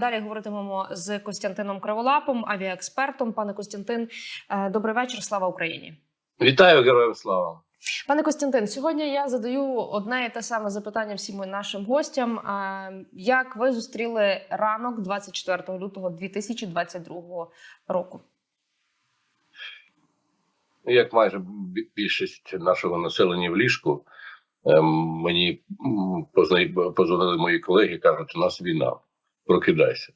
Далі говоритимемо з Костянтином Криволапом, авіаекспертом. Пане Костянтин, е, добрий вечір. Слава Україні. Вітаю героям слава. Пане Костянтин, сьогодні я задаю одне і те саме запитання всім нашим гостям. Як ви зустріли ранок 24 лютого 2022 року? Як майже більшість нашого населення в ліжку, ем, мені позвонили мої колеги, кажуть, у нас війна, прокидайся.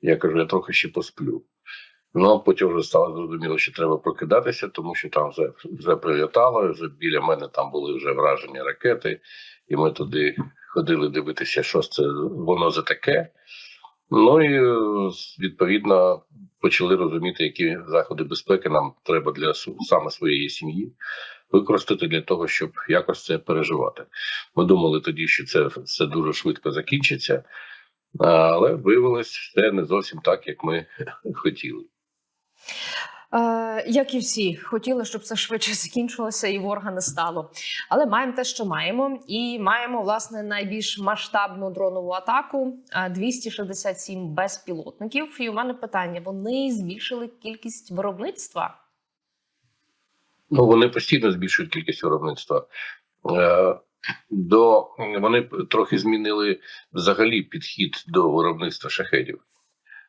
Я кажу, я трохи ще посплю. Ну, а потім вже стало зрозуміло, що треба прокидатися, тому що там вже, вже прилітало, вже біля мене там були вже вражені ракети, і ми туди ходили дивитися, що це воно за таке. Ну і е, відповідно почали розуміти, які заходи безпеки нам треба для саме своєї сім'ї використати для того, щоб якось це переживати. Ми думали тоді, що це все дуже швидко закінчиться, але виявилось все не зовсім так, як ми хотіли. Як і всі, хотіли, щоб це швидше закінчилося і ворога не стало. Але маємо те, що маємо, і маємо власне найбільш масштабну дронову атаку е, 267 безпілотників. І у мене питання: вони збільшили кількість виробництва? Ну вони постійно збільшують кількість виробництва. Е, До вони трохи змінили взагалі підхід до виробництва шахедів.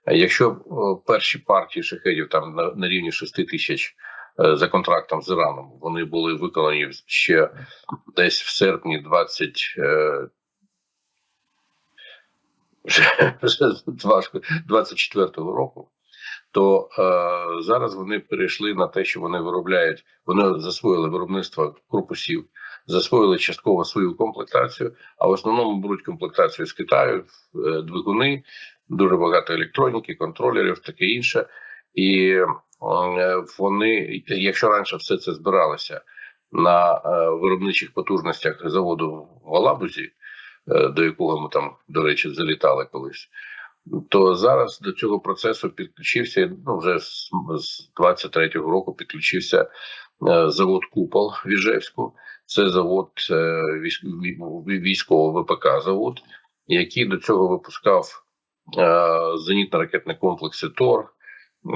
Е, Якщо е, перші партії шахедів там на, на рівні 6 тисяч е, за контрактом з Іраном, вони були виконані ще десь в серпні 20 е, вже, вже 24-го року, то е, зараз вони перейшли на те, що вони виробляють, вони засвоїли виробництво корпусів, засвоїли частково свою комплектацію, а в основному беруть комплектацію з Китаю, е, двигуни, дуже багато електроніки, контролерів, таке інше. І е, вони, якщо раніше все це збиралося на е, виробничих потужностях заводу в Алабузі, до якого ми там, до речі, залітали колись, то зараз до цього процесу підключився ну вже з, з 23-го року. Підключився завод Купол в Іжевську. Це завод військового ВПК завод, який до цього випускав е, зенітно-ракетні комплекси ТОР,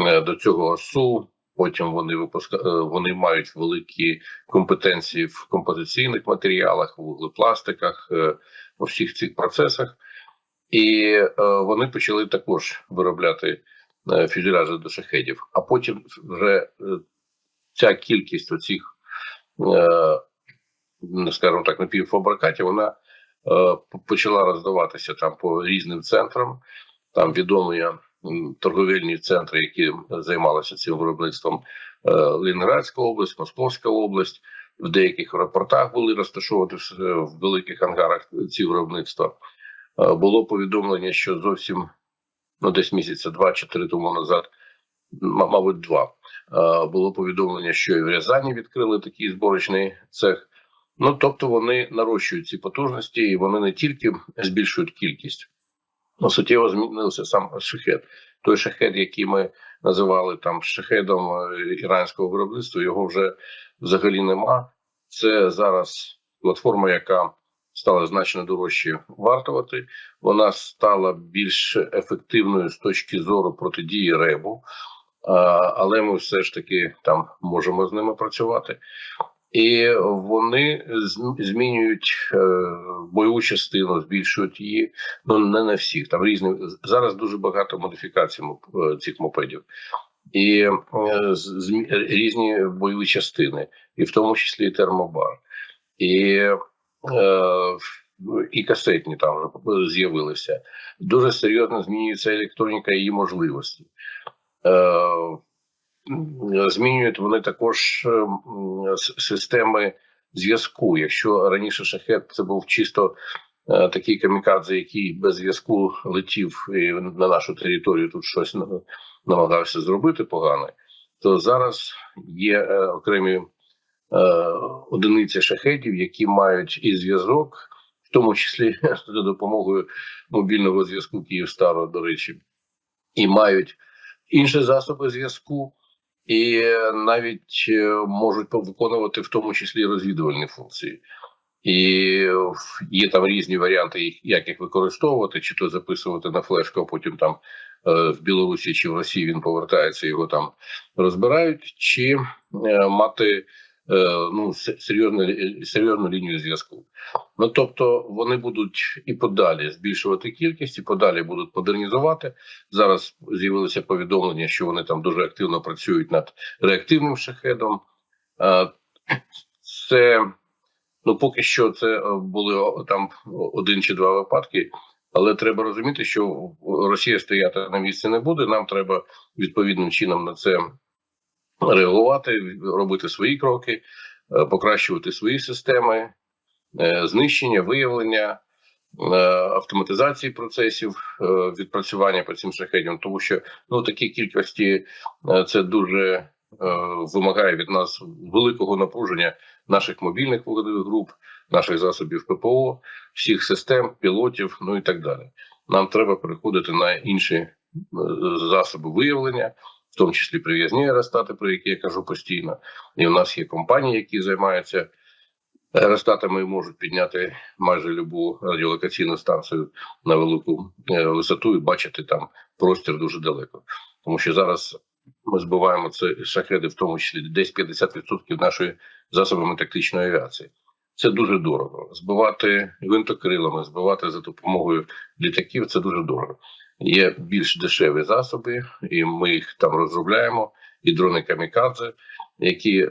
е, до цього ОСУ. Потім вони випуска... е, вони мають великі компетенції в композиційних матеріалах, в вуглепластиках, у всіх цих процесах. І вони почали також виробляти фюзеляжі до шахедів. А потім вже ця кількість оцих, скажімо так, напівфабрикатів, вона е, почала роздаватися там по різним центрам. Там відомі торговельні центри, які займалися цим виробництвом е, Ленінградська область, Московська область. В деяких аеропортах були розташовані в, в великих ангарах ці виробництва. Е, було повідомлення, що зовсім ну десь місяця два чи три тому назад, мабуть, два е, було повідомлення, що і в Рязані відкрили такий зборочний цех. Ну тобто вони нарощують ці потужності, і вони не тільки збільшують кількість, але суттєво змінився сам шахет. Той шахет, який ми називали там шахедом е, іранського виробництва, його вже взагалі нема. Це зараз платформа, яка стала значно дорожче вартувати. Вона стала більш ефективною з точки зору протидії ребу, але ми все ж таки там можемо з ними працювати. І вони змінюють е, бойову частину, збільшують її. Ну не на всіх. Там різні зараз дуже багато модифікацій е, цих мопедів, і е, різні бойові частини, і в тому числі і термобар. І е, і касетні там вже з'явилися. Дуже серйозно змінюється електроніка і її можливості. Е, Змінюють вони також е, системи зв'язку. Якщо раніше шахет це був чисто е, такий камікадзе, який без зв'язку летів на нашу територію тут щось намагався зробити погане, то зараз є е, окремі одиниці шахетів, які мають і зв'язок, в тому числі за допомогою мобільного зв'язку Київстару, до речі, і мають інші засоби зв'язку, і навіть е, можуть виконувати в тому числі розвідувальні функції. І є там різні варіанти, як їх використовувати, чи то записувати на флешку, а потім там е, в Білорусі чи в Росії він повертається, його там розбирають, чи е, мати ну, се- серйозну, серйозну лінію зв'язку. Ну тобто вони будуть і подалі збільшувати кількість, і подалі будуть модернізувати. Зараз з'явилося повідомлення, що вони там дуже активно працюють над реактивним шахедом. Е, Це ну поки що це е, були там один чи два випадки. Але треба розуміти, що Росія стояти на місці не буде. Нам треба відповідним чином на це реагувати, робити свої кроки, е, покращувати свої системи, е, знищення, виявлення, е, автоматизації процесів відпрацювання по цим шахедям, тому що ну такі кількості це дуже вимагає від нас великого напруження наших мобільних вогневих груп, наших засобів ППО, всіх систем, пілотів, ну і так далі. Нам треба переходити на інші засоби виявлення, в тому числі прив'язні аеростати, про які я кажу постійно. І у нас є компанії, які займаються аеростатами і можуть підняти майже любу радіолокаційну станцію на велику е, висоту і бачити там простір дуже далеко. Тому що зараз ми збиваємо це шахеди, в тому числі десь 50% нашої засобами тактичної авіації. Це дуже дорого. Збивати гвинтокрилами, збивати за допомогою літаків це дуже дорого. Є більш дешеві засоби, і ми їх там розробляємо. І дрони камікадзе, які е,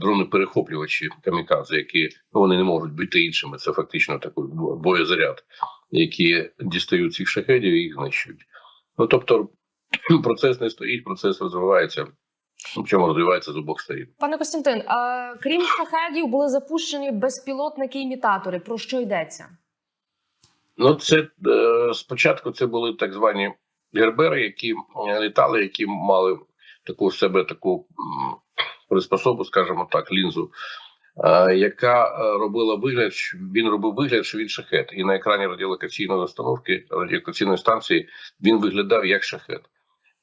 дрони перехоплювачі камікадзе, які ну, вони не можуть бути іншими. Це фактично такий боєзаряд, які дістають цих шахедів і їх знищують. Ну тобто процес не стоїть, процес розвивається. Причому розвивається з обох сторін. Пане Костянтин, а крім шахедів, були запущені безпілотники імітатори. Про що йдеться? Ну, це е, спочатку це були так звані гербери, які е, літали, які мали таку в себе таку приспособу, скажімо так, лінзу, е, яка робила вигляд, він робив вигляд, що він шахет. І на екрані радіолокаційної установки, радіолокаційної станції, він виглядав як шахет.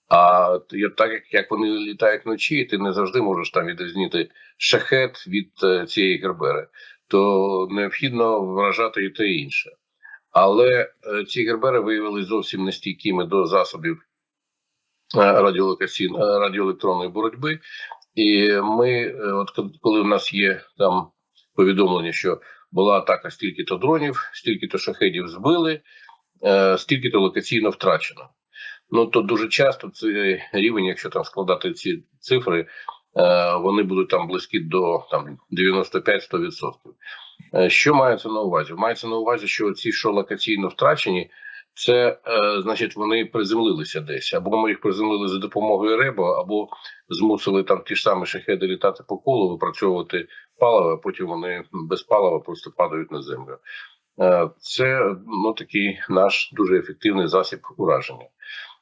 А так як, вони літають вночі, ти не завжди можеш там відрізнити шахет від цієї гербери, то необхідно вражати і те інше. Але е, ці гербери виявилися зовсім нестійкими до засобів е, е, радіоелектронної боротьби. І ми, от ко- коли в нас є там повідомлення, що була атака стільки-то дронів, стільки-то шахедів збили, стільки-то локаційно втрачено. Ну то дуже часто цей рівень, якщо там складати ці цифри, вони будуть там близькі до там 95-100%. Е, Що мається на увазі? Мається на увазі, що ці, що локаційно втрачені, це е, значить вони приземлилися десь, або ми їх приземлили за допомогою РЕБО, або змусили там ті ж самі шахеди літати по колу, випрацьовувати паливо, а потім вони без палива просто падають на землю. Е, Це ну такий наш дуже ефективний засіб ураження.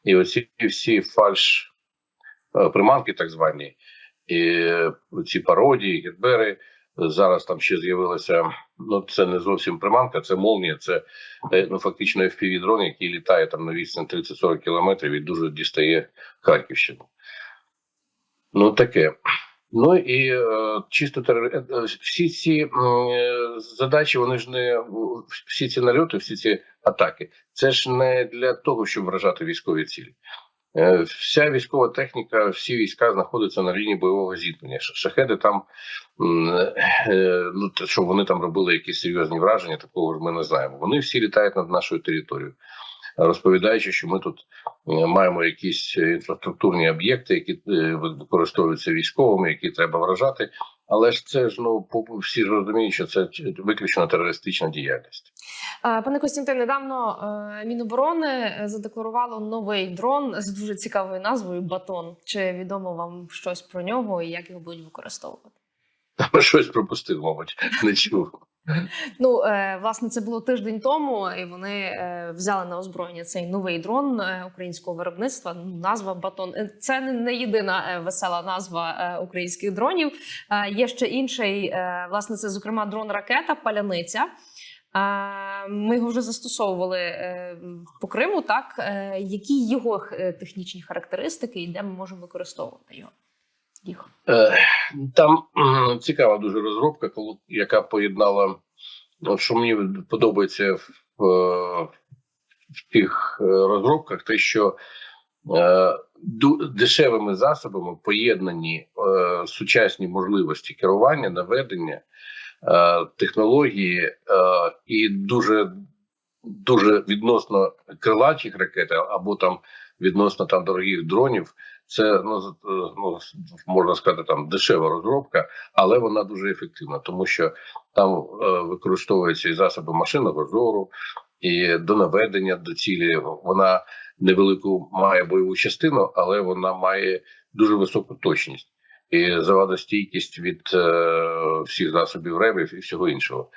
І оці всі фальш е, приманки, так звані, і ці пародії, гербери. Зараз там ще з'явилося. Ну, це не зовсім приманка, це молнія, це е, ну, фактично fpv дрон, який літає там на відстань 30-40 кілометрів і дуже дістає Харківщину. Ну, таке. Ну і е, чисто терор... е, е, всі ці е, задачі, вони ж не всі ці нальоти, всі ці атаки, це ж не для того, щоб вражати військові цілі. Е, Вся військова техніка, всі війська знаходяться на лінії бойового зіткнення. Шахеди там, е, ну що вони там робили якісь серйозні враження, такого ми не знаємо. Вони всі літають над нашою територією, розповідаючи, що ми тут е, маємо якісь інфраструктурні об'єкти, які використовуються військовими, які треба вражати. Але ж це ж ну всі ж розуміють, що це виключно терористична діяльність. Пане Костянтин, недавно е, Міноборони е, задекларувало новий дрон з дуже цікавою назвою Батон. Чи відомо вам щось про нього і як його будуть використовувати? Там щось пропустив, мабуть, не чув. Ну, е, власне, це було тиждень тому, і вони е, взяли на озброєння цей новий дрон е, українського виробництва. Ну, Назва Батон. Це не- єдина весела назва українських дронів. Є ще інший, власне, це зокрема дрон-ракета Паляниця. Е, Ми його вже застосовували по Криму. Так які його технічні характеристики і де ми можемо використовувати його? Їх Е, Там цікава дуже розробка, яка поєднала що мені подобається в, в тих е, розробках, те, що е, дешевими засобами поєднані сучасні можливості керування, наведення, технології і дуже дуже відносно крилачих ракет або там відносно там дорогих дронів. Це ну, е, ну можна сказати, там дешева розробка, але вона дуже ефективна, тому що там е, використовуються і засоби машинного зору, і до наведення до цілі. Вона невелику має бойову частину, але вона має дуже високу точність і завадостійкість від е, всіх засобів ребів і всього іншого.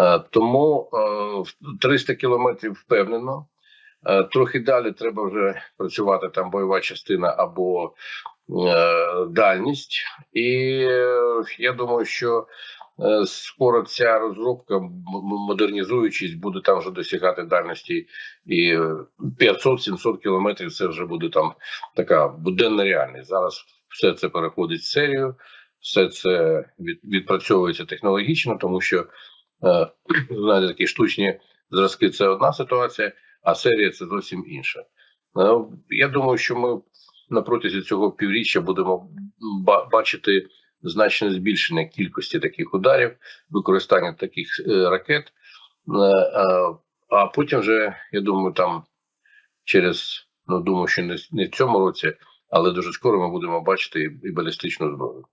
Е, тому е, 300 кілометрів впевнено. Е, Трохи далі треба вже працювати там бойова частина або е, дальність, і е, я думаю, що скоро ця розробка, модернізуючись, буде там вже досягати дальності і е, 500-700 кілометрів. Це вже буде там така буденна реальність. Зараз все це переходить в серію, все це від, відпрацьовується технологічно, тому що знаєте, такі штучні зразки це одна ситуація, а серія це зовсім інша. Е, Я думаю, що ми на протязі цього півріччя будемо бачити значне збільшення кількості таких ударів, використання таких е, ракет. Е, А потім вже, я думаю, там через ну думаю, що не, в цьому році, але дуже скоро ми будемо бачити і балістичну зброю.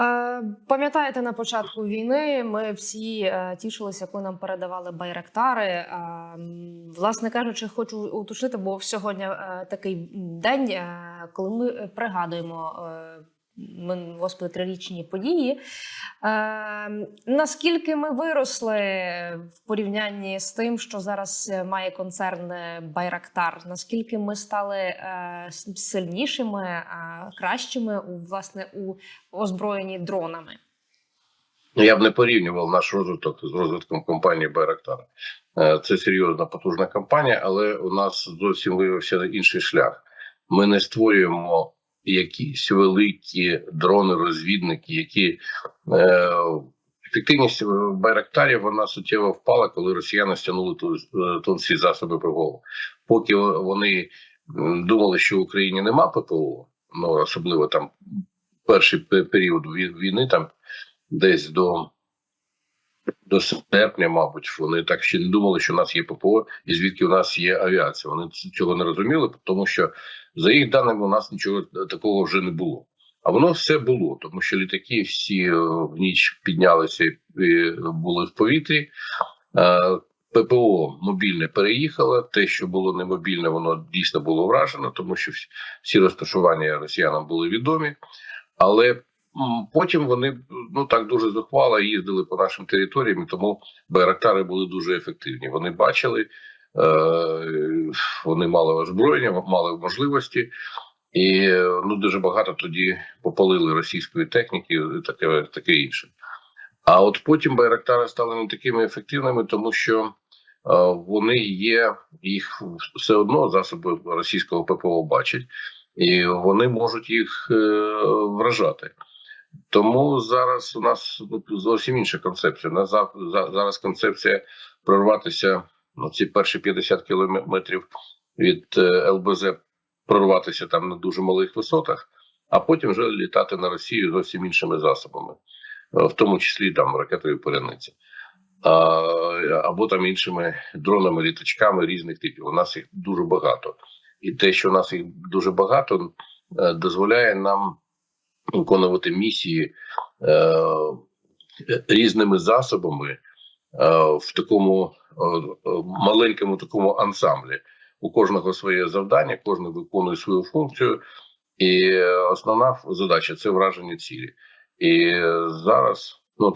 Е, Пам'ятаєте, на початку війни ми всі е, тішилися, коли нам передавали байрактари. Е, Власне кажучи, хочу уточнити, бо сьогодні такий день, коли ми пригадуємо. Господи, трирічні події. Е, наскільки ми виросли в порівнянні з тим, що зараз е, має концерн е, Байрактар? Наскільки ми стали е, сильнішими, е, кращими у власне у озброєні дронами? Ну, Я б не порівнював наш розвиток з розвитком компанії Байрактар. Е, Це серйозна потужна компанія, але у нас зовсім виявився інший шлях. Ми не створюємо якісь великі дрони-розвідники, які е, ефективність Байрактарів вона суттєво впала, коли росіяни стягнули ту, е, всі засоби ПВО. Поки вони думали, що в Україні нема ППО, ну особливо там перший період війни, там десь до, до серпня, мабуть, вони так ще не думали, що у нас є ППО і звідки у нас є авіація. Вони цього не розуміли, тому що за їх даними у нас нічого такого вже не було. А воно все було, тому що літаки всі е, в ніч піднялися і були в повітрі. Е, ППО мобільне переїхало. Те, що було не мобільне, воно дійсно було вражено, тому що всі- розташування росіянам були відомі. Але потім вони ну так дуже зухвало їздили по нашим територіям, тому байрактари були дуже ефективні. Вони бачили, е, вони мали озброєння, мали можливості, і е, ну дуже багато тоді попалили російської техніки, таке, таке інше. А от потім байрактари стали не такими ефективними, тому що е, вони є, їх все одно засоби російського ППО бачать, і вони можуть їх е, вражати. Тому зараз у нас ну, зовсім інша концепція. За- зараз концепція прорватися ну, ці перші 50 кілометрів від е, ЛБЗ, прорватися там на дуже малих висотах, а потім вже літати на Росію зовсім іншими засобами, е, в тому числі там ракетою поляниці. Або там іншими дронами, літачками різних типів. У нас їх дуже багато, і те, що у нас їх дуже багато, е, дозволяє нам виконувати місії е, різними засобами в такому е, е, маленькому такому ансамблі. У кожного своє завдання, кожен виконує свою функцію, і е, основна задача це враження цілі. І е, зараз ну,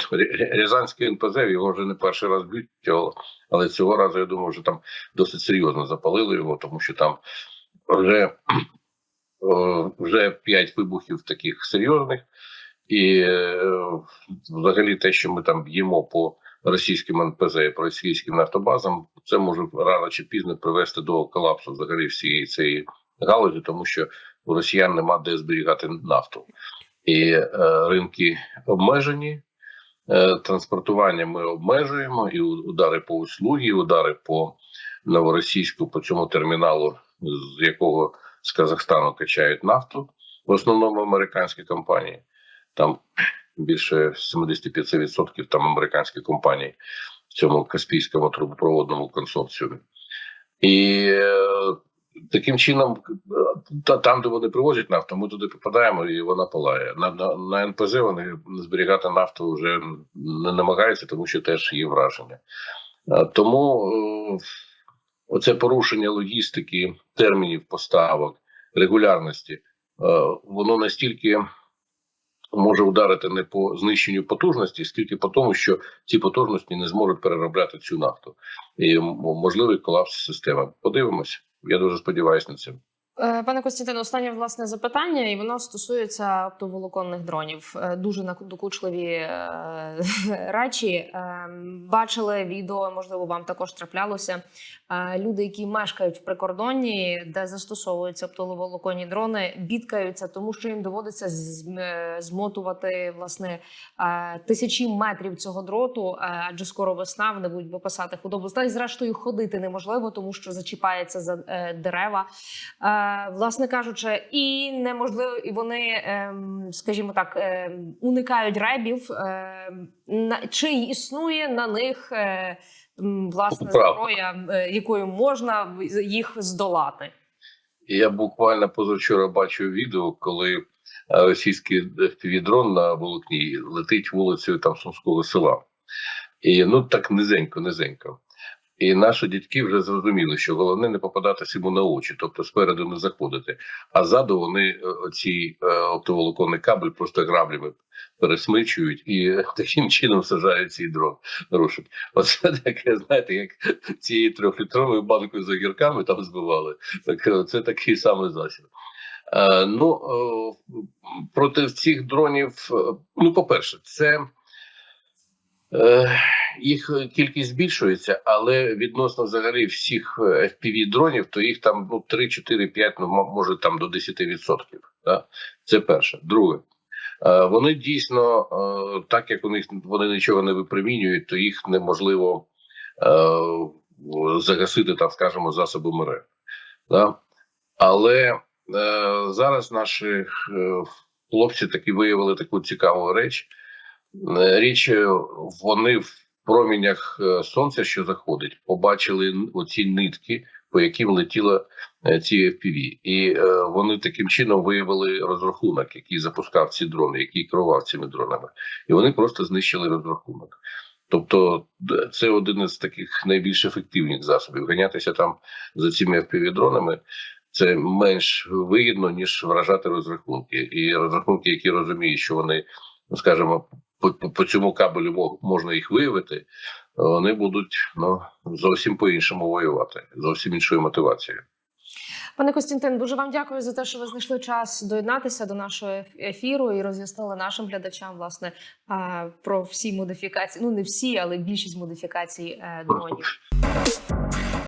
Рязанський НПЗ його вже не перший раз б'ють, але- цього разу я думаю, що там досить серйозно запалили його, тому що там вже, е, вже п'ять вибухів таких серйозних, і е, взагалі те, що ми там б'ємо по російським НПЗ по російським нафтобазам, це може рано чи пізно привести до колапсу взагалі всієї цієї галузі, тому що у росіян нема де зберігати нафту, і е, ринки обмежені. е, транспортування ми обмежуємо, і удари по услугі, удари по новоросійську, по цьому терміналу, з якого з Казахстану качають нафту, в основному американські компанії. Там більше 75% там американські компанії в цьому Каспійському трубопроводному консорціумі. І е, таким чином, та, там, де вони привозять нафту, ми туди попадаємо і вона палає. На, на, на НПЗ вони зберігати нафту вже не намагаються, тому що теж є враження. Тому е, оце порушення логістики, термінів поставок, регулярності, е, воно настільки може ударити не по знищенню потужності, скільки по тому, що ці потужності не зможуть переробляти цю нафту. І можливий колапс системи. Подивимось. Я дуже сподіваюся на це. Е, Пане Костянтине, останнє власне запитання, і воно стосується оптоволоконних дронів. Е, Дуже надокучливі е, речі. Бачили відео, можливо, вам також траплялося. Люди, які мешкають в прикордонні, де застосовуються оптоволоконні дрони, бідкаються, тому що їм доводиться змотувати власне тисячі метрів цього дроту, адже скоро весна вони будуть випасати худобу. Та й зрештою ходити неможливо, тому що зачіпається за дерева. Е, власне кажучи, і неможливо, і вони, ем, скажімо так, ем, уникають ребів. Ем, чи існує на них е, власне зброя, е, якою можна їх здолати? Я буквально позавчора бачив відео, коли російський дрон на волокні летить вулицею там Сумського села. І ну так низенько, низенько. І наші дітки вже зрозуміли, що головне не попадатися йому на очі, тобто спереду не заходити. А ззаду вони е, оці е, оптоволоконний кабель просто граблями пересмичують і таким чином сажають цей дрон. Рушить. Оце таке, знаєте, як цією трьохлітровою банкою з огірками там збивали. Так е, це такий самий засіб. Е, ну е, проти цих дронів, е, ну, по-перше, це. Е, їх кількість збільшується, але відносно взагалі всіх fpv дронів, то їх там ну 3, 4, 5, ну може там до 10%. Да? Це перше. Друге, е, вони дійсно, е, так як у них вони нічого не випромінюють, то їх неможливо е, загасити, так скажемо, засобами РЕ. Да? Але е, зараз наші е, хлопці таки виявили таку цікаву реч. Е, Річ, е, вони в промінях е, сонця, що заходить, побачили оці нитки, по яким летіла ці FPV. І вони таким чином виявили розрахунок, який запускав ці дрони, який керував цими дронами. І вони просто знищили розрахунок. Тобто, це один із таких найбільш ефективних засобів. Ганятися там за цими FPV-дронами це менш вигідно, ніж вражати розрахунки. І розрахунки, які розуміють, що вони, ну скажімо, по, по, по цьому кабелю мо- можна їх виявити, вони будуть ну, зовсім по-іншому воювати, зовсім іншою мотивацією. Пане Костянтин, дуже вам дякую за те, що ви знайшли час доєднатися до нашого ефіру і роз'яснили нашим глядачам власне про всі модифікації. Ну не всі, але більшість модифікацій е, дронів.